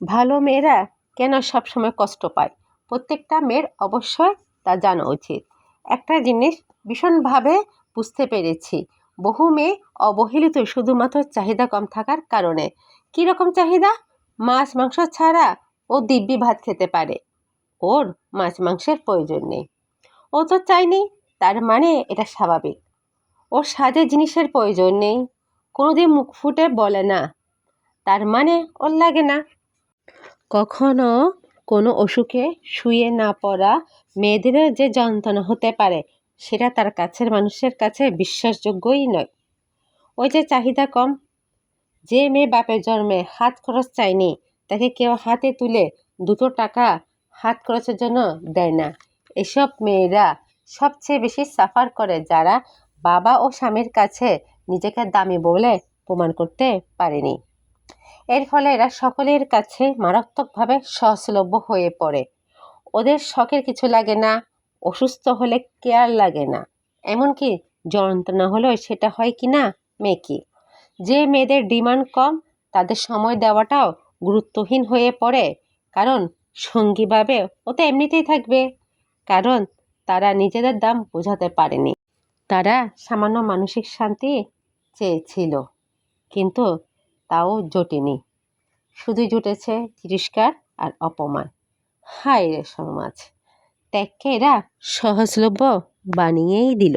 ভালো মেয়েরা কেন সবসময় কষ্ট পায়? প্রত্যেকটা মেয়ের অবশ্যই তা জানা উচিত। একটা জিনিস ভীষণভাবে বুঝতে পেরেছি, বহু মেয়ে অবহেলিত শুধুমাত্র চাহিদা কম থাকার কারণে। কী রকম চাহিদা? মাছ, মাংস ছাড়া ও দিব্যি ভাত খেতে পারে। ওর মাছ, মাংসের প্রয়োজন নেই। ও তো চায়নি, তার মানে এটা স্বাভাবিক। ওর সাজের জিনিসের প্রয়োজন নেই। কোনোদিন মুখ ফুটে বলে না। তার মানে ওর লাগে না। কখনো কোনো অসুখে শুয়ে না পড়া মেয়েদেরও যে যন্ত্রণা হতে পারে, সেটা তার কাছের মানুষের কাছে বিশ্বাসযোগ্যই নয়। ওই যে চাহিদা কম, যে মেয়ে বাপের জন্মে হাত খরচ চায়নি, তাকে কেউ হাতে তুলে দুটো টাকা হাত খরচের জন্য দেয় না। এসব মেয়েরা সবচেয়ে বেশি সাফার করে যারা বাবা ও স্বামীর কাছে নিজেকে দামি বলে প্রমাণ করতে পারেনি। এর ফলে এরা সকলের কাছে মারাত্মকভাবে সহজলভ্য হয়ে পড়ে। ওদের শখের কিছু লাগে না, অসুস্থ হলে কেয়ার লাগে না। এমনকি যন্ত্রণা হলেও সেটা হয় কি না মেকি যে মেয়েদের ডিমান্ড কম, তাদের সময় দেওয়াটাও গুরুত্বহীন হয়ে পড়ে। কারণ সঙ্গীভাবে ও তো এমনিতেই থাকবে। কারণ তারা নিজেদের দাম বোঝাতে পারেনি। তারা সামান্য মানসিক শান্তি চেয়েছিল। কিন্তু তাও জোটেনি। শুধু জুটেছে তিরস্কার আর অপমান। হায় রে সমাজ। ত্যাগকে এরা সহজলভ্য বানিয়েই দিল।